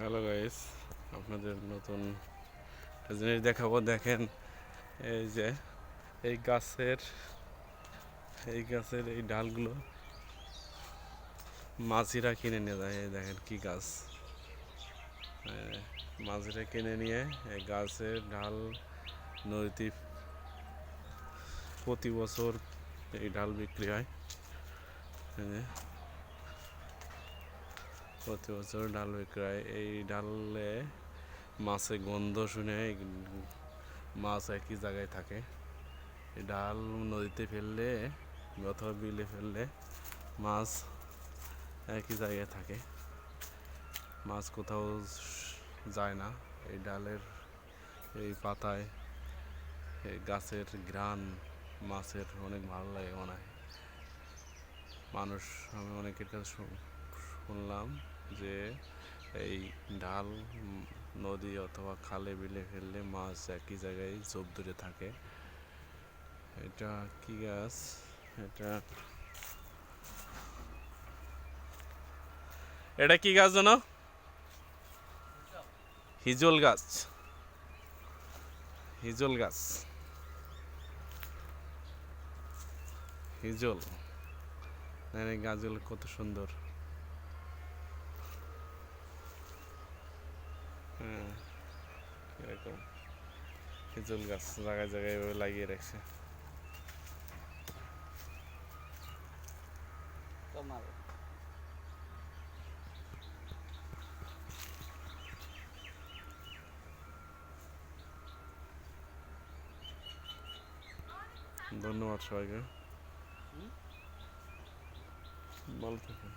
Hello guys আপনাদের নতুন জিনিস দেখাবো। দেখেন, এই যে, এই গাছের এই গাছের এই ডালগুলো মাঝিরা কিনে নিয়ে যায়। এই দেখেন কি গাছ। মাঝিরা কিনে নিয়ে এই গাছের ডাল, নদীতে প্রতি বছর এই ডাল বিক্রি হয়। প্রতি বছর ডাল বিক্রি হয়। এই ডালে মাছে গন্ধ শুনে মাছ একই জায়গায় থাকে। ডাল নদীতে ফেললে অথবা বিলে ফেললে মাছ একই জায়গায় থাকে। মাছ কোথাও যায় না। এই ডালের এই পাতায় এই গাছের ঘ্রাণ মাছের অনেক ভালো লাগে মনে হয়। মানুষ, আমি অনেকের কাছে শুন- শুনলাম। যে এই ডাল, নদী অথবা খালে বিলে ফেললে মাছ একই জায়গায় চোখ ধরে থাকে। এটা কি গাছ? এটা এটা কি গাছ জানো? হিজল গাছ। হিজল গাছ। হিজল। গাছগুলো কত সুন্দর। এরকম। খেজুর গাছ জায়গায় জায়গায় এভাবে লাগিয়ে রাখছে। ধন্যবাদ সবাইকে। বল থাকুন